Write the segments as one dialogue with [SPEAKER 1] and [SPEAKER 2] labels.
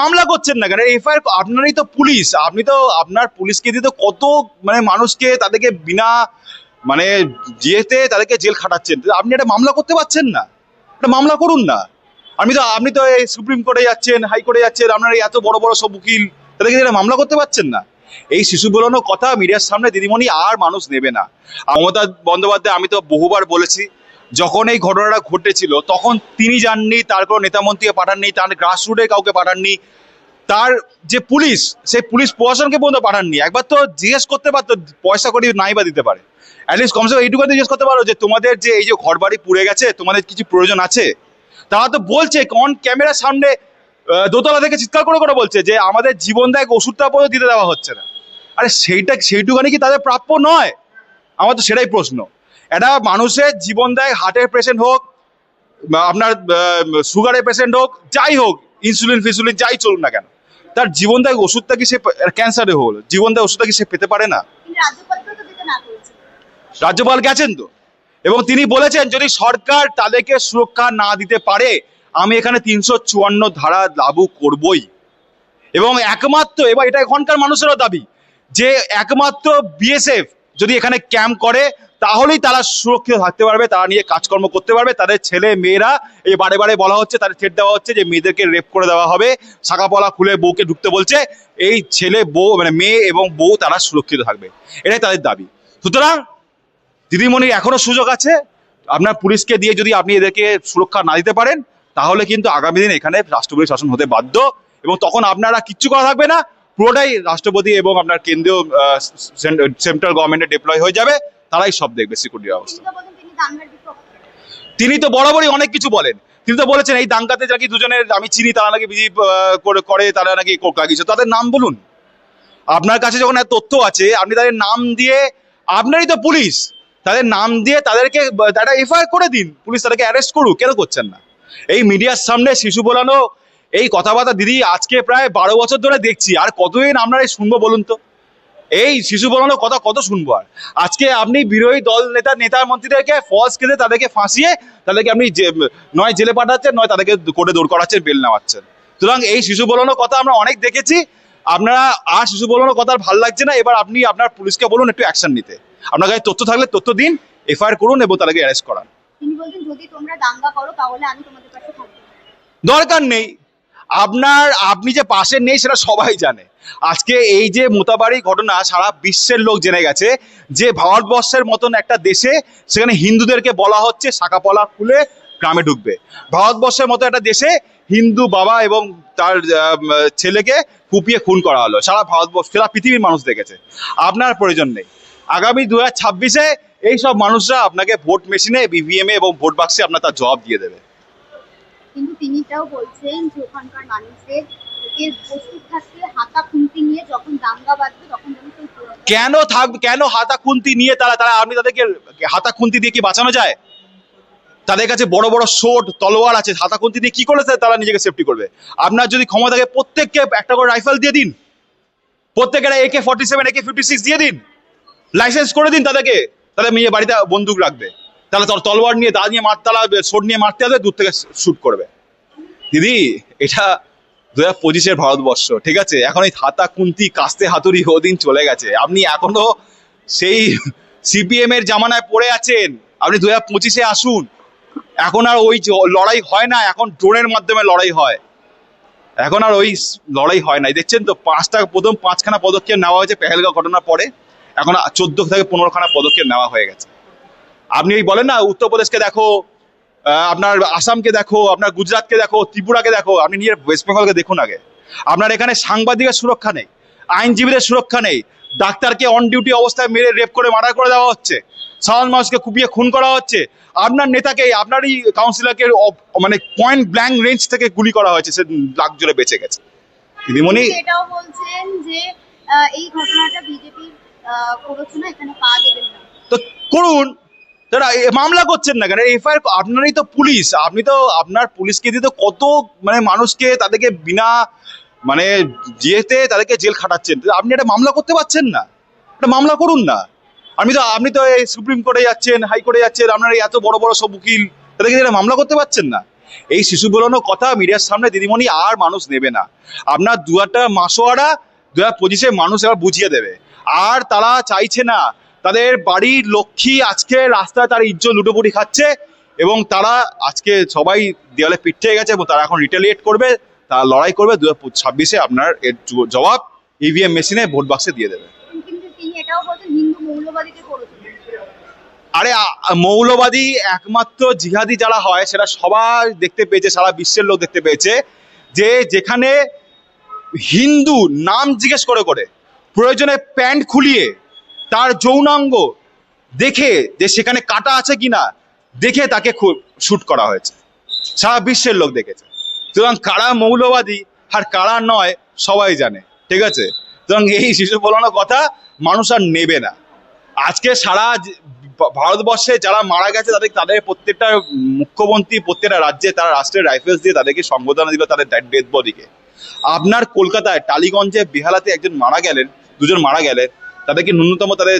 [SPEAKER 1] মামলা করছেন না কেন? এফআইআর আপনারই তো পুলিশ। আপনি তো আপনার পুলিশকে দিয়ে তো কত মানে মানুষকে তাদেরকে বিনা মানে যেতে তাদেরকে জেল খাটাচ্ছেন। আপনি একটা মামলা করতে পারছেন না। একটা মামলা করুন না। আমি তো, আপনি তো এই সুপ্রিম কোর্টে যাচ্ছেন হাইকোর্টে যাচ্ছেন, আপনার এত বড় বড় সব উকিল, তাদেরকে দিয়ে মামলা করতে পারছেন না। এই শিশু বেরোনো কথা মিডিয়ার সামনে দিদিমণি আর মানুষ নেবে না। মমতা বন্দ্যোপাধ্যায়, আমি তো বহুবার বলেছি যখন এই ঘটনাটা ঘটেছিল, তখন তিনি যাননি তার কোনো নেতামন্ত্রীকে পাঠাননি, তার গ্রাসরুটে কাউকে পাঠাননি, তার যে পুলিশ, সেই পুলিশ প্রশাসনকে পর্যন্ত পাঠাননি। একবার তো জিজ্ঞেস করতে পারতো, পয়সা করে নাই বা দিতে পারে। অ্যাটলিস্ট কমসে কম এইটুকু জিজ্ঞেস করতে পারো যে তোমাদের যে এই যে ঘর বাড়ি পুড়ে গেছে, তোমাদের কিছু প্রয়োজন আছে? তারা তো বলছে অন ক্যামেরার সামনে দোতলা থেকে চিৎকার করে করে বলছে যে আমাদের জীবনদায়ক ওষুধটা পর্যন্ত দিতে দেওয়া হচ্ছে না। আরে সেইটা, সেইটুখানি কি তাদের প্রাপ্য নয়? আমার তো সেটাই প্রশ্ন। এটা মানুষের জীবনদায়ক হার্টের পেশেন্ট হোক আপনার সুগারের পেশেন্ট হোক যাই হোক ইনসুলিন ফিসুলিন যাই চলুন না কেন। তার জীবনদায়ক ওষুধটা কি সে ক্যান্সারে হল। জীবনদায়ক ওষুধটা কি সে পেতে পারে না? রাজ্যপাল গেছেন তো। এবং তিনি বলেছেন যদি সরকার তাদেরকে সুরক্ষা না দিতে পারে আমি এখানে তিনশো চুয়ান্ন ধারা লাগু করবই। এবং একমাত্র এবার এটা এখনকার মানুষেরও দাবি যে একমাত্র বিএসএফ যদি এখানে ক্যাম্প করে তাহলেই তারা সুরক্ষিত থাকতে পারবে, তারা নিয়ে কাজকর্ম করতে পারবে। তাদের ছেলে, মেয়েরা, এই বারে বারে বলা হচ্ছে, তাদের থ্রেট দেওয়া হচ্ছে যে মেয়েদেরকে রেপ করে দেওয়া হবে। শাখাপলা খুলে বউকে ঢুকতে বলছে, এই ছেলে, বউ মানে মেয়ে এবং বউ তারা সুরক্ষিত থাকবে। এটাই তাদের দাবি। সুতরাং দিদিমণির এখনও সুযোগ আছে। আপনার পুলিশকে দিয়ে যদি আপনি এদেরকে সুরক্ষা না দিতে পারেন, তাহলে কিন্তু আগামী দিন এখানে রাষ্ট্রপতি শাসন হতে বাধ্য এবং তখন আপনারা কিচ্ছু করা থাকবে না। পুরোটাই রাষ্ট্রপতি এবং আপনার কেন্দ্রীয় সেন্ট্রাল গভর্নমেন্টে ডিপ্লয় হয়ে যাবে তারাই সব দেখবে সিকিউরিটি ব্যবস্থা
[SPEAKER 2] তিনি তো
[SPEAKER 1] বরাবরই অনেক কিছু বলেন। তিনি তো বলেছেন এই দাঙ্গাতে নাকি দুজনের আমি চিনি তারা নাকি বিজেপি করে তারা নাকি লাগিয়েছে তাদের নাম বলুন। আপনার কাছে যখন এত তথ্য আছে আপনি তাদের নাম দিয়ে আপনারই তো পুলিশ তাদের নাম দিয়ে তাদেরকে একটা এফআইআর করে দিন। পুলিশ তাদেরকে অ্যারেস্ট করুক কেন করছেন না? এই মিডিয়ার সামনে শিশু বলানো এই কথাবার্তা দিদি আজকে প্রায় বারো বছর ধরে দেখছি। আর কতদিন আপনারা এই শুনব বলুন তো? এই শিশু বলানো কথা কত শুনব আর? আজকে আপনি বিরোধী দল নেতা নেতা মন্ত্রীদেরকে ফলস কেসে তাদেরকে ফাঁসিয়ে তাদেরকে আপনি নয় জেলে পাঠাচ্ছেন নয় তাদেরকে কোর্টে দৌড় করাচ্ছেন বেল নেওয়াচ্ছেন সুতরাং এই শিশু বলানোর কথা আমরা অনেক দেখেছি। আপনারা আর শিশু বলানোর কথা ভালো লাগছে না। এবার আপনি আপনার পুলিশকে বলুন একটু অ্যাকশন নিতে। আপনার কাছে তথ্য থাকলে তথ্য দিন এফআইআর করুন এবং তাদেরকে অ্যারেস্ট করান।
[SPEAKER 2] তিনি বলছেন যদি তোমরা দাঙ্গা করো তাহলে আমি তোমাদের পাশে থাকব।
[SPEAKER 1] দরকার নেই। আপনার, আপনি যে পাশে নেই সেটা সবাই জানে। আজকে এই যে মোতাবাড়ি ঘটনা সারা বিশ্বের লোক জেনে গেছে যে ভারতবর্ষের মতন একটা দেশে সেখানে হিন্দুদেরকে বলা হচ্ছে শাখাপলা খুলে গ্রামে ঢুকবে। ভারতবর্ষের মতো একটা দেশে হিন্দু বাবা এবং তার ছেলেকে কুপিয়ে খুন করা হলো। সারা ভারতবর্ষ, সারা পৃথিবীর মানুষ দেখেছে। আপনার প্রয়োজন নেই। আগামী দু হাজার ছাব্বিশে এইসব মানুষরা আপনাকে ভোট মেশিনে বিভিএম এবং ভোট বাক্সে আপনার তার জবাব দিয়ে দেবে।
[SPEAKER 2] কিন্তু তিনি এটাও বলছেন যে ওখানকার মানুষদের প্রস্তুত থাকতে হাতা খুন্তি নিয়ে যখন দাঙ্গা বাঁধবে, তখন
[SPEAKER 1] কেন থাকবে কেন হাতা খুন্তি নিয়ে তারা তারা, আপনি তাদেরকে হাতা খুন্তি দিয়ে কি বাঁচানো যায়? তাদের কাছে বড় বড় শোট তলোয়ার আছে, হাতা খুন্তি দিয়ে কি করে তারা নিজেকে সেফটি করবে? আপনার যদি ক্ষমতা থাকে, প্রত্যেককে একটা করে রাইফেল দিয়ে দিন। প্রত্যেকের AK forty seven AK fifty six দিয়ে দিন। লাইসেন্স করে দিন তাদেরকে। তাদের মেয়ে বাড়িতে বন্দুক রাখবে। তাহলে তার তলোয়ার নিয়ে দা নিয়ে মারতে লাগবে শোট নিয়ে মারতে হবে, দূর থেকে শ্যুট করবে। দিদি, এটা দু হাজার পঁচিশের ভারতবর্ষ, ঠিক আছে? এখন এই হাতা কুন্তি, কাস্তে, হাতুড়ি ওদিন চলে গেছে। আপনি এখনও সেই সিপিএম এর জামানায় পড়ে আছেন। আপনি দু হাজার পঁচিশে আসুন। এখন আর ওই লড়াই হয় না, এখন ড্রোনের মাধ্যমে লড়াই হয়। এখন আর ওই লড়াই হয় না। দেখছেন তো, পাঁচটা প্রথম পাঁচখানা পদক্ষেপ নেওয়া হয়েছে পেহেলগা ঘটনার পরে। এখন চোদ্দ থেকে পনেরোখানা পদক্ষেপ নেওয়া হয়ে গেছে। আপনি এই বলেন না উত্তরপ্রদেশকে দেখো আপনার আসামকে দেখো আপনার গুজরাটকে দেখো ত্রিপুরাকে দেখো আপনি নিজের ওয়েস্ট বেঙ্গলকে দেখুন আগে। আপনার এখানে সাংবাদিকের সুরক্ষা নেই আইনজীবীদের সুরক্ষা নেই ডাক্তারকে অন ডিউটি অবস্থায় মেরে রেপ করে মার্ডার করে দেওয়া হচ্ছে সাধারণ মানুষকে কুপিয়ে খুন করা হচ্ছে আপনার নেতাকে আপনারই কাউন্সিলরকে মানে পয়েন্ট ব্ল্যাঙ্ক রেঞ্জ থেকে গুলি করা হয়েছে সে লাখ জোরে বেঁচে গেছে। দিদিমণি
[SPEAKER 2] এটাও বলছেন যে এই ঘটনাটা বিজেপির প্ররোচনা এখানে পা দেবেন না।
[SPEAKER 1] তো করুন তারা মামলা করছেন না কেন? এফআইআর আপনারই তো পুলিশ। আপনি তো আপনার পুলিশকে দিয়ে তো কত মানে মানুষকে তাদেরকে বিনা মানে যেতে তাদেরকে জেল খাটাচ্ছেন। আপনি একটা মামলা করতে পারছেন না। একটা মামলা করুন না। আমি তো, আপনি তো এই সুপ্রিম কোর্টে যাচ্ছেন হাইকোর্টে যাচ্ছেন, আপনার এত বড় বড় সব উকিল, তাদেরকে একটা মামলা করতে পারছেন না। এই শিশু বলানো কথা মিডিয়ার সামনে দিদিমণি আর মানুষ নেবে না। আপনার দু একটা মাসোয়ারা দু হাজার পঁচিশে মানুষ এবার বুঝিয়ে দেবে। আর তারা চাইছে না তাদের বাড়ির লক্ষ্মী আজকে রাস্তায় তার ইজ্জত লুটোপুটি খাচ্ছে এবং তারা আজকে সবাই দেওয়ালে পিঠে গেছে এবং তারা এখন রিটেলিয়েট করবে তারা লড়াই করবে দু হাজার ছাব্বিশে আপনার এর জবাব ইভিএম মেশিনে ভোট বাক্সে দিয়ে দেবে। আরে মৌলবাদী একমাত্র জিহাদি যারা হয় সেটা সবাই দেখতে পেয়েছে সারা বিশ্বের লোক দেখতে পেয়েছে যে যেখানে হিন্দু নাম জিজ্ঞেস করে করে প্রয়োজনে প্যান্ট খুলিয়ে তার যৌনাঙ্গ দেখে যে সেখানে কাটা আছে কিনা, দেখে তাকে শুট করা হয়েছে। সারা বিশ্বের লোক দেখেছে। সুতরাং কারা মৌলবাদী আর কারা নয়, সবাই জানে। ঠিক আছে? সুতরাং এই শিশু বলানো কথা মানুষ আর নেবে না। আজকে সারা ভারতবর্ষে যারা মারা গেছে, তাদের তাদের প্রত্যেকটা মুখ্যমন্ত্রী, প্রত্যেকটা রাজ্যে তারা রাষ্ট্রের রাইফেলস দিয়ে তাদেরকে সংবর্ধনা দিল তাদের ডেড বডিকে আপনার কলকাতায়, টালিগঞ্জে বেহালাতে একজন মারা গেলেন, দুজন মারা গেলেন তাদেরকে ন্যূনতম তাদের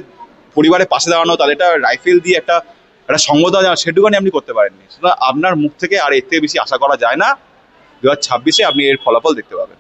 [SPEAKER 1] পরিবারের পাশে দাঁড়ানো, তাদের একটা রাইফেল দিয়ে একটা একটা সংবর্ধনা দেওয়া সেটুকুনি আপনি করতে পারেননি। সুতরাং আপনার মুখ থেকে আর এর থেকে বেশি আশা করা যায় না। দু হাজার ছাব্বিশে আপনি এর ফলাফল দেখতে পাবেন।